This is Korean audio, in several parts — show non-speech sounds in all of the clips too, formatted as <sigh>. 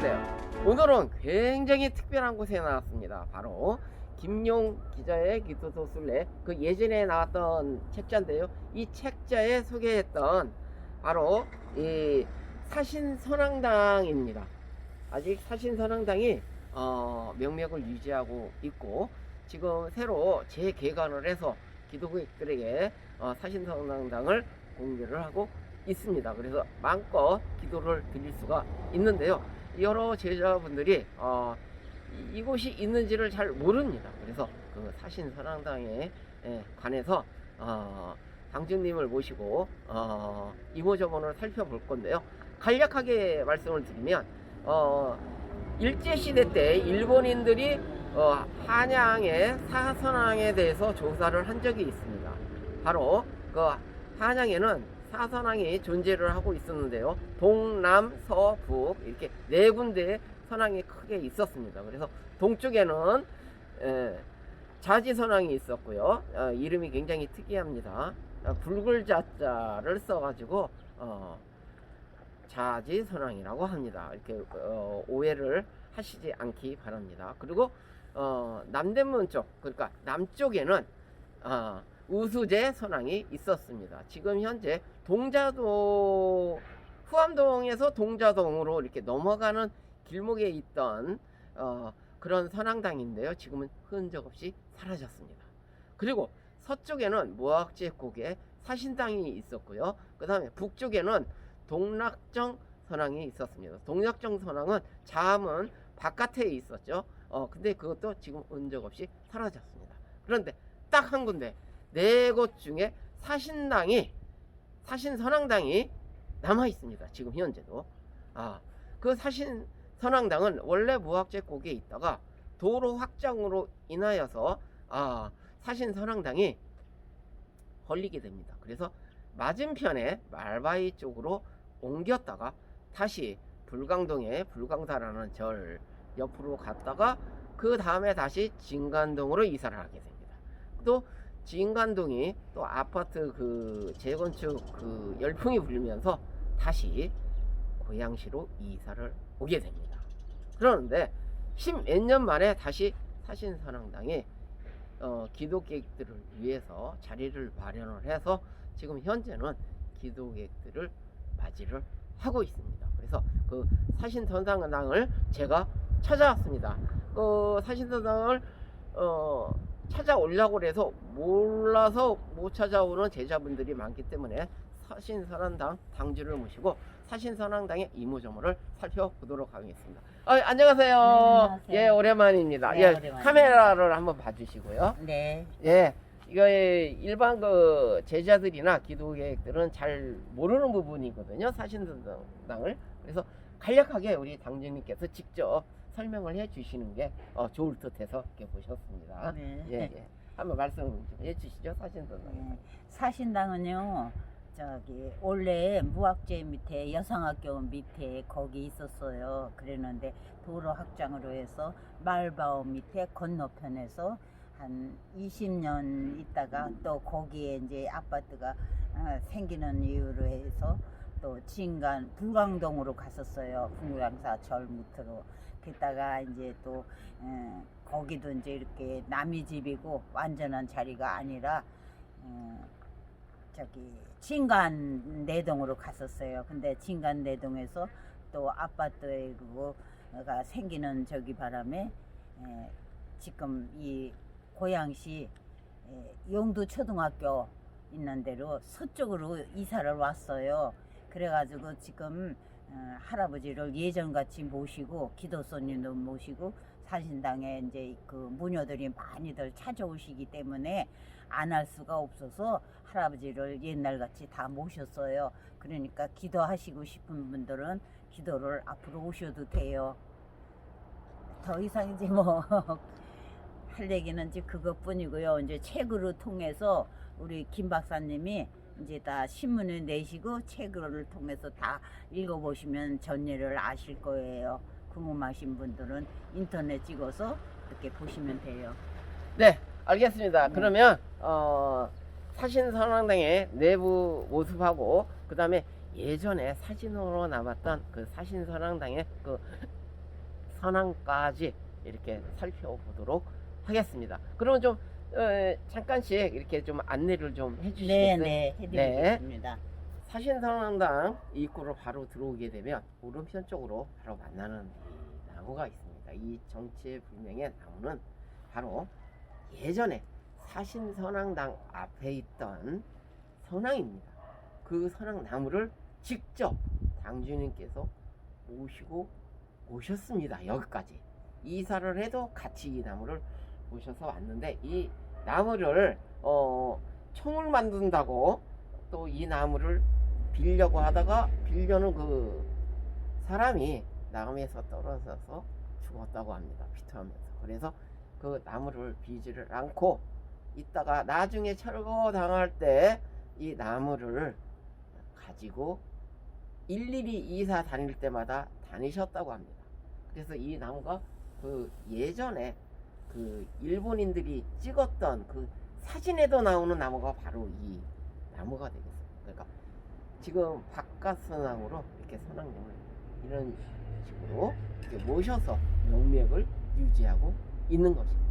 반갑습니다. 오늘은 굉장히 특별한 곳에 나왔습니다. 바로 김용 기자의 기도소 순례 그 예전에 나왔던 책자인데요. 이 책자에 소개했던 바로 이 사신선왕당입니다. 아직 사신선왕당이 어, 명맥을 유지하고 있고 지금 새로 재개관을 해서 기도국들에게 어, 사신선왕당을 공개를 하고 있습니다. 그래서 마음껏 기도를 드릴 수가 있는데요. 여러 제자분들이 어, 이- 이곳이 있는지를 잘 모릅니다. 그래서 그 사신선왕당에 에 관해서 어, 당주님을 모시고 어, 이모저모를 살펴볼 건데요. 간략하게 말씀을 드리면 어, 일제 시대 때 일본인들이 어, 한양의 사선왕에 대해서 조사를 한 적이 있습니다. 바로 그 한양에는 사선왕이 존재를 하고 있었는데요. 동남, 서, 북 이렇게 네 군데의 선왕이 크게 있었습니다. 그래서 동쪽에는 에, 자지선왕이 있었고요. 어, 이름이 굉장히 특이합니다. 어, 붉을 자자를 써가지고 어, 자지선왕이라고 합니다. 이렇게 어, 오해를 하시지 않기 바랍니다. 그리고 어, 남대문 쪽 그러니까 남쪽에는 어, 우수제 선왕이 있었습니다. 지금 현재 동자도 후암동에서 동자동으로 이렇게 넘어가는 길목에 있던 어, 그런 선왕당인데요. 지금은 흔적 없이 사라졌습니다. 그리고 서쪽에는 모학제국의 사신당이 있었고요. 그 다음에 북쪽에는 동락정 선왕이 있었습니다. 동락정 선왕은 자암은 바깥에 있었죠. 어, 근데 그것도 지금 흔적 없이 사라졌습니다. 그런데 딱 한 군데 네 곳 중에 사신당이 사신 선왕당이 남아 있습니다. 지금 현재도 아 그 사신 선왕당은 원래 무학제국에 있다가 도로 확장으로 인하여서 아 사신 선왕당이 헐리게 됩니다. 그래서 맞은편에 말바이 쪽으로 옮겼다가 다시 불광동에 불광사라는 절 옆으로 갔다가 그 다음에 다시 진간동으로 이사를 하게 됩니다. 또 진간동이 또 아파트 그 재건축 그 열풍이 불면서 다시 고양시로 이사를 오게 됩니다. 그러는데 십몇 년 만에 다시 사신선왕당에 어, 기독객들을 위해서 자리를 마련을 해서 지금 현재는 기독객들을 맞이를 하고 있습니다. 그래서 그 사신선왕당을 제가 찾아왔습니다. 그 사신선왕을 어, 찾아오려고 해서 몰라서 못 찾아오는 제자분들이 많기 때문에 사신선왕당 당주를 모시고 사신선왕당의 이모저모를 살펴보도록 하겠습니다. 아, 안녕하세요. 네, 안녕하세요. 예, 오랜만입니다. 네, 예, 오랜만입니다. 카메라를 한번 봐주시고요. 네. 예, 이거 일반 그 제자들이나 기도객들은 잘 모르는 부분이거든요. 사신선당을. 그래서 간략하게 우리 당주님께서 직접 설명을 해 주시는 게 어, 좋을 듯해서 이렇게 보셨습니다. 네. 예, 예. 한번 말씀 좀 해주시죠, 사신선당. 네. 사신당은요. 저기 원래 무학제 밑에 여성학교 밑에 거기 있었어요. 그랬는데 도로 확장으로 해서 말바오 밑에 건너편에서 한 20년 있다가 또 거기에 이제 아파트가 어, 생기는 이유로 해서 또 진간 불광동으로 갔었어요. 불광사 절 밑으로. 그다가 이제 또 에, 거기도 이제 이렇게 남의 집이고 완전한 자리가 아니라 어, 저기 진간 내동으로 갔었어요. 근데 진간 내동에서 또 아파트가 생기는 저기 바람에 에, 지금 이 고양시 에, 용두 초등학교 있는 데로 서쪽으로 이사를 왔어요. 그래가지고 지금 어, 할아버지를 예전같이 모시고 기도손님도 모시고 사신당에 이제 그 무녀들이 많이들 찾아오시기 때문에 안 할 수가 없어서 할아버지를 옛날같이 다 모셨어요. 그러니까 기도하시고 싶은 분들은 기도를 앞으로 오셔도 돼요. 더 이상 이제 뭐 <laughs> 할 얘기는 이제 그것뿐이고요. 이제 책으로 통해서 우리 김 박사님이 이제 다 신문을 내시고 책을 통해서 다 읽어보시면 전례를 아실 거예요. 궁금하신 분들은 인터넷 찍어서 이렇게 보시면 돼요. 네, 알겠습니다. 네. 그러면 어, 사신 선왕당의 내부 모습하고 그 다음에 예전에 사진으로 남았던 그 사신 선왕당의 그 선왕까지 이렇게 살펴보도록 하겠습니다. 그러면 좀 어, 잠깐씩 이렇게 좀 안내를 좀 해주시겠어요? 네네 해드리겠습니다. 사신선왕당 입구로 바로 들어오게 되면 오른편 쪽으로 바로 만나는 이 나무가 있습니다. 이 정체불명의 나무는 바로 예전에 사신선왕당 앞에 있던 선왕입니다. 그 선왕 나무를 직접 당주님께서 모시고 오셨습니다. 여기까지 이사를 해도 같이 이 나무를 모셔서 왔는데 이 나무를 어, 총을 만든다고 또 이 나무를 빌려고 하다가 빌려는 그 사람이 나무에서 떨어져서 죽었다고 합니다. 피투하면서. 그래서 그 나무를 비지를 않고 있다가 나중에 철거 당할 때 이 나무를 가지고 일일이 이사 다닐 때마다 다니셨다고 합니다. 그래서 이 나무가 그 예전에 그 일본인들이 찍었던 그 사진에도 나오는 나무가 바로 이 나무가 되겠습니다. 그러니까 지금 바깥선왕으로 이렇게 선왕님을 이런 식으로 이렇게 모셔서 명맥을 유지하고 있는 것입니다.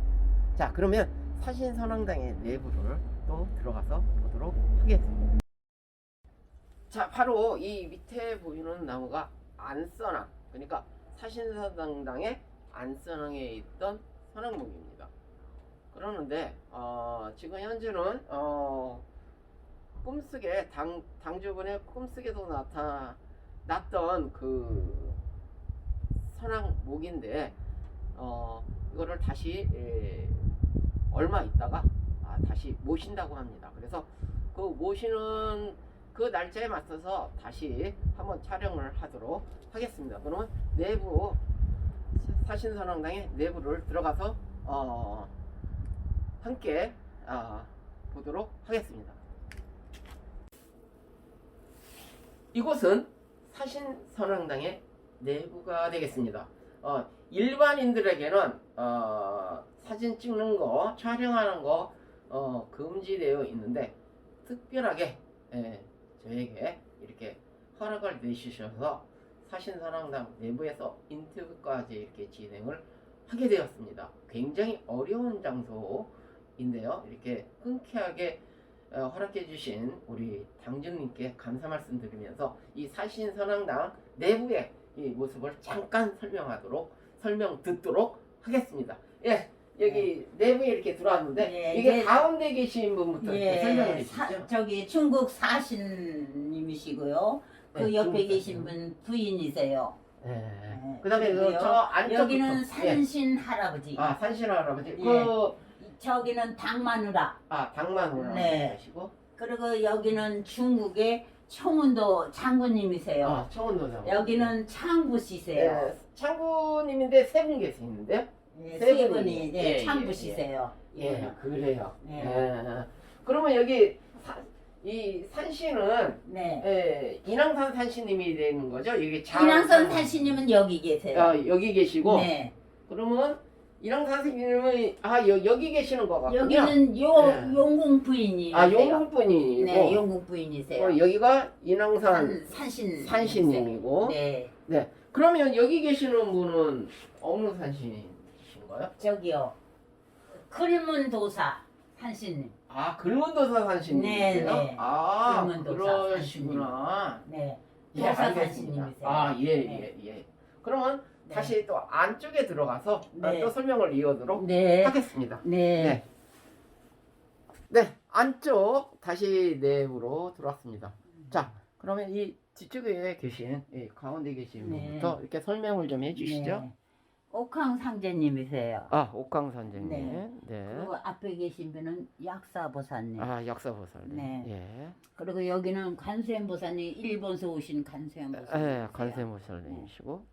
자, 그러면 사신선왕당의 내부를 또 들어가서 보도록 하겠습니다. 자, 바로 이 밑에 보이는 나무가 안선왕, 그러니까 사신선왕당의 안선왕에 있던 선왕목입니다. 그러는데 어, 지금 현재는 어, 꿈속에 당 당주분의 꿈속에도 나타났던 그 선왕목인데 어, 이거를 다시 에, 얼마 있다가 아, 다시 모신다고 합니다. 그래서 그 모시는 그 날짜에 맞춰서 다시 한번 촬영을 하도록 하겠습니다. 그러면 내부 사신선왕당의 내부를 들어가서 어, 함께 아, 보도록 하겠습니다. 이곳은 사신선왕당의 내부가 되겠습니다. 어, 일반인들에게는 어, 사진 찍는 거, 촬영하는 거 어, 금지되어 있는데 특별하게 예, 저에게 이렇게 허락을 내주셔서 사신선왕당 내부에서 인터뷰까지 이렇게 진행을 하게 되었습니다. 굉장히 어려운 장소인데요. 이렇게 흔쾌하게 어, 허락해 주신 우리 당정님께 감사 말씀드리면서 이 사신선왕당 내부의 이 모습을 잠깐 설명하도록 설명 듣도록 하겠습니다. 예, 여기 내부에 이렇게 들어왔는데 예, 이게 이게- 가운데 계신 분부터 설명을 예, 해주시죠. 사, 저기 중국 사신님이시고요. 그 네, 옆에 계신. 분 부인이세요. 예. 네. 그다음에 그 그리고요. 저 안쪽부터 여기는 예. 산신 할아버지. 아 산신 할아버지 예. 그 저기는 당마누라. 아 당만호라 네. 하시고 그리고 여기는 중국의 청운도 장군님이세요. 아 청원도장 여기는 창부시세요. 예, 창구님인데 세 분 계시는데요. 예, 세 세 분이. 분이 예, 네, 예, 창부시세요. 예, 그래요. 네. 예. 그러면 여기 사, 이 산씨는 네. 예, 인왕산 산씨님이 되는 거죠? 여기 장 인왕선 사신님은 여기 계세요. 아, 여기 계시고 네. 그러면 인왕산 산씨님은 아 여, 여기 계시는 거 같군요. 여기는 요 네. 용궁 부인이세요. 아 용궁분이고 네, 용궁 부인이세요. 어, 여기가 인왕산 산, 산신 산신님이고 네. 그러면 여기 계시는 분은 어느 산신이신가요? 저기요. 클문 도사 산신님. 아 글문도사 산신님이세요? 네, 네. 아 글문도사 그러시구나. 네. 예, 도사 알겠습니다. 산신님이세요. 아, 예, 네. 예, 예. 그러면 네. 다시 또 안쪽에 들어가서 아, 네. 또 설명을 이어도록 네. 하겠습니다. 네. 네. 네, 안쪽 다시 내부로 들어왔습니다. 자, 그러면 이 뒤쪽에 계신, 이 가운데 계신 네. 분부터 이렇게 설명을 좀 해주시죠. 네. 옥황 상제님이세요. 아, 옥강 선생님. 네. 네. 앞에 계신 분은 약사보사님. 아, 역사보살님. 네. 예. 그리고 여기는 관세음보사님 일본서 오신 관세음보사님. 예, 관세모살님이시고,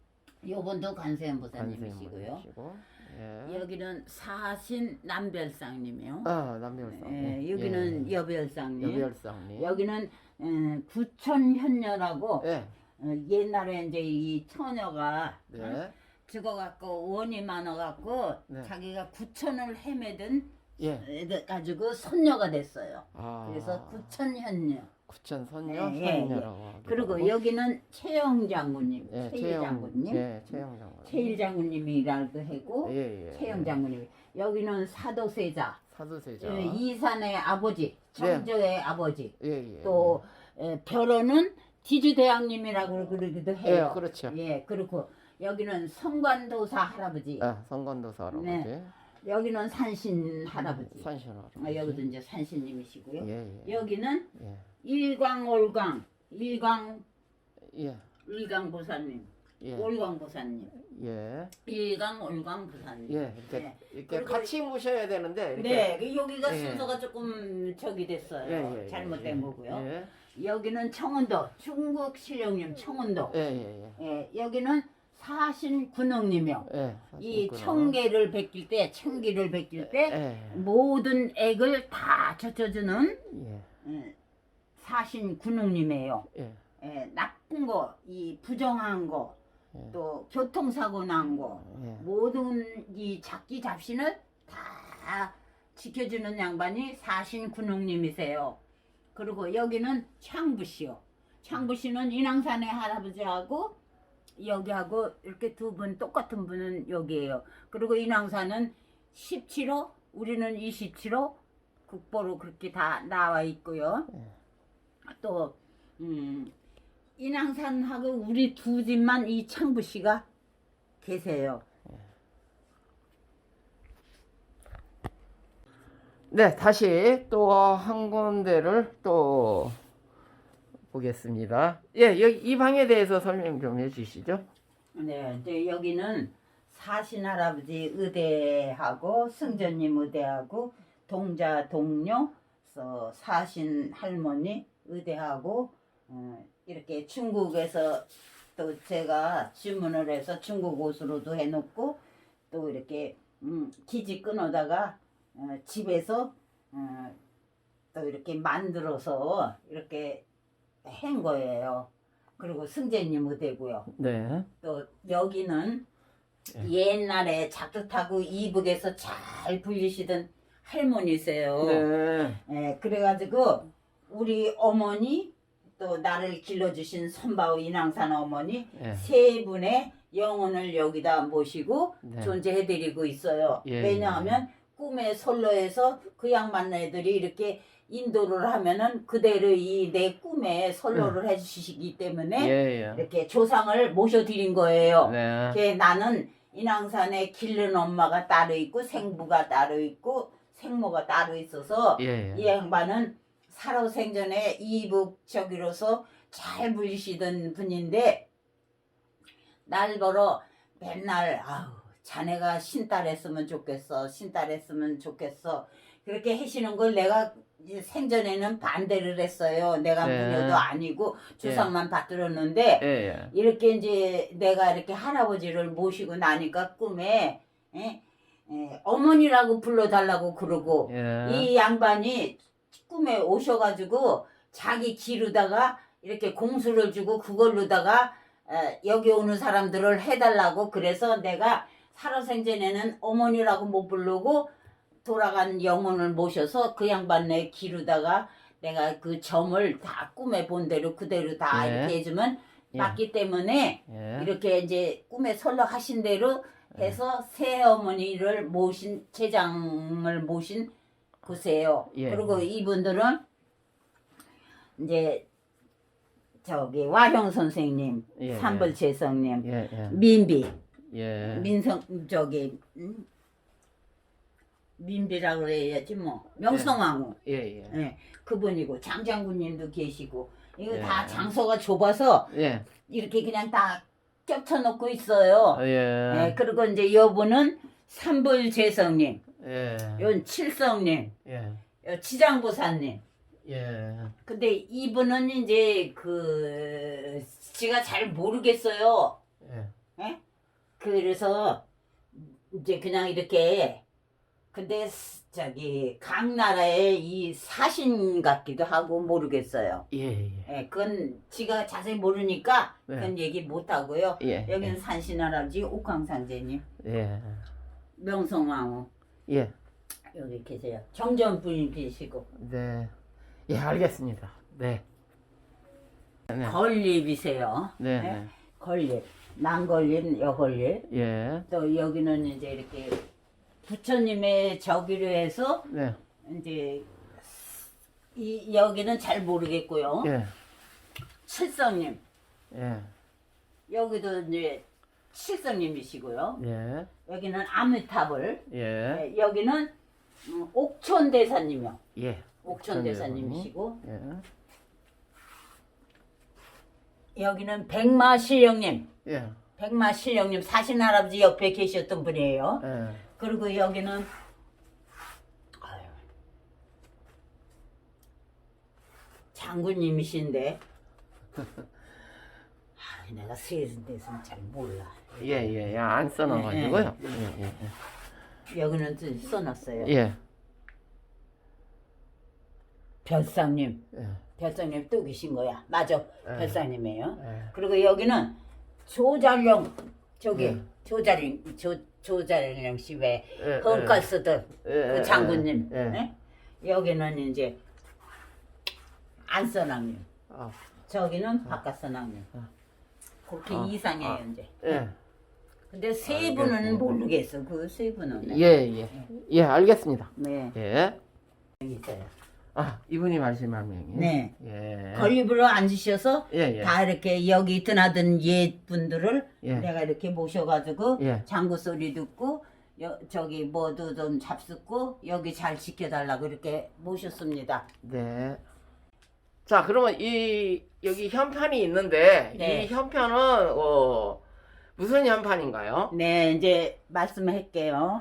요번도 관세음보사님이시고요. 관세모님이시고, 예. 여기는 사신 남별상님이요. 아, 남별상. 예, 여기는 여별상님. 여별상님. 여기는 음, 구천현녀라고 예. 어, 옛날에 이제 이 처녀가 네. 죽어갖고 원이 많아갖고 네. 자기가 구천을 헤매든 예. 가지고 손녀가 됐어요. 아. 그래서 구천현녀. 구천 선녀 네, 예, 선녀라고 하기도 그리고 하고. 여기는 최영 장군님, 예, 최일 최영 장군님, 예, 최영 장군. 최일 장군님이라고 하고 예, 예. 최영 예. 장군님. 여기는 사도세자, 사두세자. 예, 이산의 아버지, 청조의 아버지. 예, 예. 또 에, 별호는 지주대왕님이라고 그러기도 예, 해요. 그렇죠. 예, 그렇고 여기는 성관도사 할아버지, 아, 성관도사 할아버지. 네. 여기는 산신 할아버지. 산신 할아버지. 아, 여기도 이제 산신님이시고요. 예, 예. 여기는 예. 일광 올광, 일광 예. 일광 보사님, 예. 올광 보사님, 예. 일광 올광 보사님. 예. 이렇게 네. 이렇게 그리고- 같이 모셔야 되는데 이렇게 네, 그 여기가 예. 순서가 조금 저기 됐어요. 예, 예, 잘못된 예. 거고요. 예. 여기는 청운도, 중국 신령님 청운도. 예, 예, 예. 예, 여기는 사신 군웅님이요. 예. 이 사실구나. 청계를 베낄 때, 청기를 베낄 때 예. 모든 액을 다 젖혀주는 예. 예, 사신 군웅님이에요. 예. 예, 나쁜 거, 이 부정한 거, 예. 또 교통사고 난 거, 예. 모든 이 잡기 잡신을 다 지켜주는 양반이 사신 군웅님이세요. 그리고 여기는 창부시요. 창부시는 인왕산의 할아버지하고 여기하고 이렇게 두 분 똑같은 분은 여기에요. 그리고 인왕산은 17호, 우리는 27호 국보로 그렇게 다 나와 있고요. 예. 또 음, 인왕산하고 우리 두 집만 이 창부시가 계세요. 네, 다시 또 한 군데를 또 보겠습니다. 예, 여기 이 방에 대해서 설명 좀 해주시죠. 네, 이제 여기는 사신 할아버지 의대하고 승전님 의대하고 동자 동료 서 사신 할머니 의대하고 어, 이렇게 중국에서 또 제가 주문을 해서 중국 옷으로도 해놓고 또 이렇게 음, 기지 끊어다가 어, 집에서 어, 또 이렇게 만들어서 이렇게 한 거예요. 그리고 승재님 의대고요. 네. 또 여기는 예. 옛날에 작두 타고 이북에서 잘 불리시던 할머니세요. 네. 예, 그래가지고 우리 어머니 또 나를 길러주신 선바우 인왕산 어머니 예. 세 분의 영혼을 여기다 모시고 네. 존재해드리고 있어요. 예, 왜냐하면 꿈의 선로에서 그 양반 애들이 이렇게 인도를 하면은 그대로 이 내 꿈에 선로를 해주시기 때문에 예, 이렇게 조상을 모셔드린 거예요. 예. 네. 이렇게 나는 인왕산에 기른 엄마가 따로 있고 생부가 따로 있고 생모가 따로 있어서 예, 이 예. 양반은 살아생전에 이북 저기로서 잘 불리시던 분인데 날 보러 맨날 아우 자네가 신딸 했으면 좋겠어 신딸 했으면 좋겠어 그렇게 하시는 걸 내가 생전에는 반대를 했어요 내가 네. 무녀도 아니고 주상만 받들었는데 예, 예. 이렇게 이제 내가 이렇게 할아버지를 모시고 나니까 꿈에 예? 예, 어머니라고 불러달라고 그러고 예. 이 양반이 꿈에 오셔가지고 자기 기르다가 이렇게 공수를 주고 그걸로다가 에, 여기 오는 사람들을 해달라고 그래서 내가 살아생전에는 어머니라고 못 부르고 돌아간 영혼을 모셔서 그 양반네 기르다가 내가 그 점을 다 꿈에 본 대로 그대로 다 예. 이렇게 해주면 예. 맞기 때문에 예. 이렇게 이제 꿈에 설렁하신 대로 해서 새 어머니를 모신 제장을 모신 곳이에요. 예. 그리고 이분들은 이제 저기 와형 선생님, 예, 예. 삼벌 재성님, 예, 예. 민비, 예. 민성 저기 음? 민비라고 그래야지 뭐 명성왕후, 예, 예. 예, 그분이고 장장군님도 계시고 이거 예. 다 장소가 좁아서 예. 이렇게 그냥 다 겹쳐놓고 있어요. 예. 네, 그리고 이제 여분은 삼불재성님, 예. yon 칠성님, 예. 요 지장보사님. 예. 근데 이분은 이제 그 지가 잘 모르겠어요. 예. 그래서 이제 그냥 이렇게 근데 스- 저기 각 나라의 이 사신 같기도 하고 모르겠어요. 예, 예. 예, 그건 지가 자세히 모르니까 네. 그건 얘기 못 하고요. 예. 여기는 산신 할아버지 옥황상제님, 예. 명성왕후 예. 여기 계세요. 정전 부인 계시고. 네. 예, 알겠습니다. 네. 네. 걸립이세요. 네. 네? 네. 걸립. 난걸립, 여걸립. 예. 또 여기는 이제 이렇게 부처님의 저기로 해서 네. 이제 이 여기는 잘 모르겠고요. 예. 칠성님 예. 여기도 이제 칠성님이시고요. 예. 여기는 아미타불. 예. 네, 여기는 음, 옥천 대사님이요. 예. 옥천 대사님이시고 예. 여기는 백마신령님. 예. 백마신령님 사신 할아버지 옆에 계셨던 분이에요. 예. 그리고 여기는 장군님이신데 <laughs> 아, 내가 세는 데서는 잘 몰라. 예, 예, 예, 안 써놔가지고요. 예, 예, 여기는 좀 써놨어요. 예. 예. 별상님, 예. 별상님 또 계신 거야. 맞아, 예. 별상님이에요. 예. 그리고 여기는 조잘령 저기 예. 조잘령 조 조잘령 씨왜 예, 헐가스들 예, 그 예, 장군님. 예. 예? 여기는 이제 안선왕님. 아, 저기는 바깥선왕님. 그렇게 아, 이상해요 아. 이제. 예. 근데 세 알겠습니다. 분은 모르겠어. 그 세 분은. 예, 예. 예, 알겠습니다. 네. 예. 있어요. 아, 이분이 명이. 네. 예. 걸립으로 앉으셔서 예, 예. 다 이렇게 여기 드나든 옛 분들을 예. 내가 이렇게 모셔가지고 예. 장구 소리 듣고 여, 저기 뭐도 좀 잡숫고 여기 잘 지켜달라고 이렇게 모셨습니다. 네. 자, 그러면 이 여기 현판이 있는데 네. 이 현판은 어 무슨 현판인가요? 네, 이제 말씀할게요.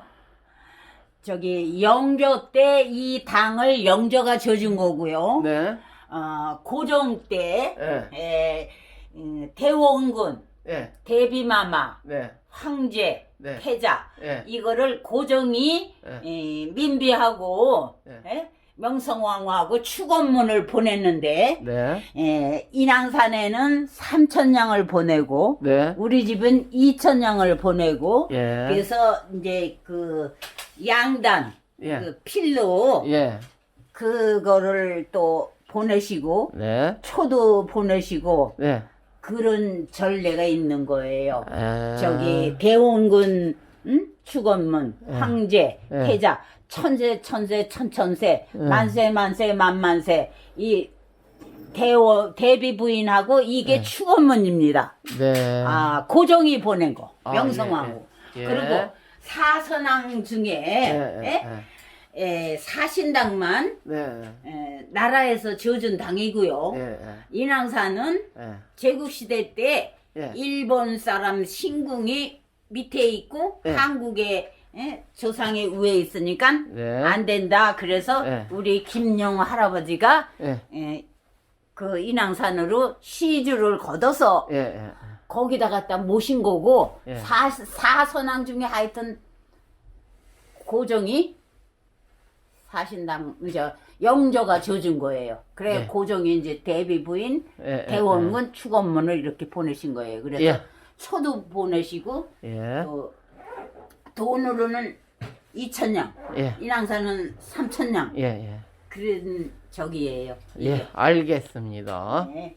저기 영조 때 이 당을 영조가 져준 거고요. 네. 어, 고종 때 예. 에, 음, 대원군, 예. 대비마마, 네. 황제, 네. 태자 예. 이거를 고종이 예. 이, 민비하고 네. 에? 명성황후하고 축원문을 보냈는데 네. 에, 인왕산에는 3천냥을 보내고 네. 우리 집은 2천냥을 보내고 예. 그래서 이제 그 양단 예. 그 필로 예. 그거를 또 보내시고 네. 초도 보내시고 네. 그런 전례가 있는 거예요. 에... 저기 대원군 응? 축원문 예. 황제 예. 태자 천세 천세 천천세 예. 만세 만세 만만세 이 대원 대비 부인하고 이게 예. 축원문입니다. 네. 아 고종이 보낸 거 아, 명성황후 예, 예. 그리고 사선왕 중에 예, 예, 에? 에, 사신당만 네. 에, 나라에서 지어준 당이고요. 예, 예. 인왕산은 예. 제국시대 때 예. 일본 사람 신궁이 밑에 있고 예. 한국의 에, 조상이 위에 있으니까 네. 안 된다. 그래서 예. 우리 김용 할아버지가 예. 에, 그 인왕산으로 시주를 걷어서 예, 예. 거기다 갖다 모신 거고 예. 사, 사선왕 중에 하여튼 고종이 사신당 이제 영조가 줘준 거예요. 그래 네. 고종이 이제 대비 부인 예, 예, 대원군 축원문을 이렇게 보내신 거예요. 그래서 예. 초도 보내시고 예. 또 돈으로는 2천냥, 예. 인왕산은 3천냥 예, 예. 그런 저기예요. 예, 이게. 알겠습니다. 네.